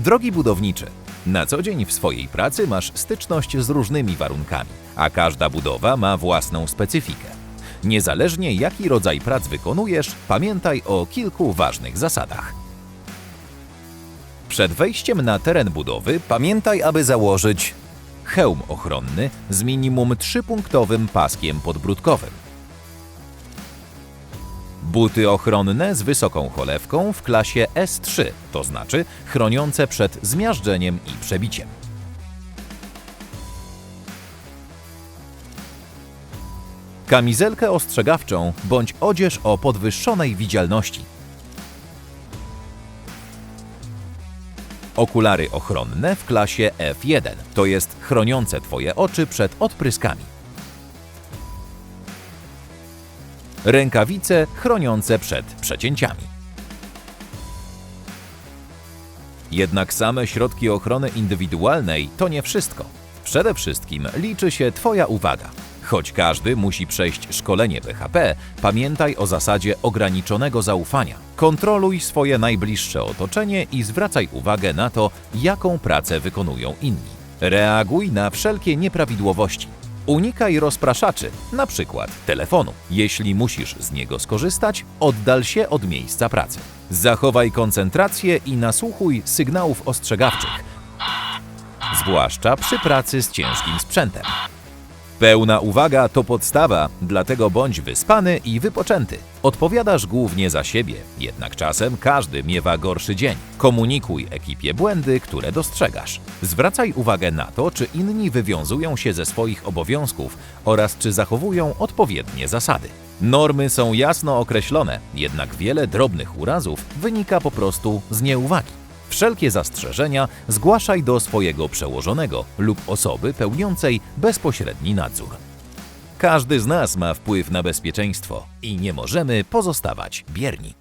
Drogi budowniczy, na co dzień w swojej pracy masz styczność z różnymi warunkami, a każda budowa ma własną specyfikę. Niezależnie jaki rodzaj prac wykonujesz, pamiętaj o kilku ważnych zasadach. Przed wejściem na teren budowy pamiętaj, aby założyć hełm ochronny z minimum trzypunktowym paskiem podbródkowym. Buty ochronne z wysoką cholewką w klasie S3, to znaczy chroniące przed zmiażdżeniem i przebiciem. Kamizelkę ostrzegawczą bądź odzież o podwyższonej widzialności. Okulary ochronne w klasie F1, to jest chroniące Twoje oczy przed odpryskami. Rękawice chroniące przed przecięciami. Jednak same środki ochrony indywidualnej to nie wszystko. Przede wszystkim liczy się Twoja uwaga. Choć każdy musi przejść szkolenie BHP, pamiętaj o zasadzie ograniczonego zaufania. Kontroluj swoje najbliższe otoczenie i zwracaj uwagę na to, jaką pracę wykonują inni. Reaguj na wszelkie nieprawidłowości. Unikaj rozpraszaczy, na przykład telefonu. Jeśli musisz z niego skorzystać, oddal się od miejsca pracy. Zachowaj koncentrację i nasłuchuj sygnałów ostrzegawczych, zwłaszcza przy pracy z ciężkim sprzętem. Pełna uwaga to podstawa, dlatego bądź wyspany i wypoczęty. Odpowiadasz głównie za siebie, jednak czasem każdy miewa gorszy dzień. Komunikuj ekipie błędy, które dostrzegasz. Zwracaj uwagę na to, czy inni wywiązują się ze swoich obowiązków oraz czy zachowują odpowiednie zasady. Normy są jasno określone, jednak wiele drobnych urazów wynika po prostu z nieuwagi. Wszelkie zastrzeżenia zgłaszaj do swojego przełożonego lub osoby pełniącej bezpośredni nadzór. Każdy z nas ma wpływ na bezpieczeństwo i nie możemy pozostawać bierni.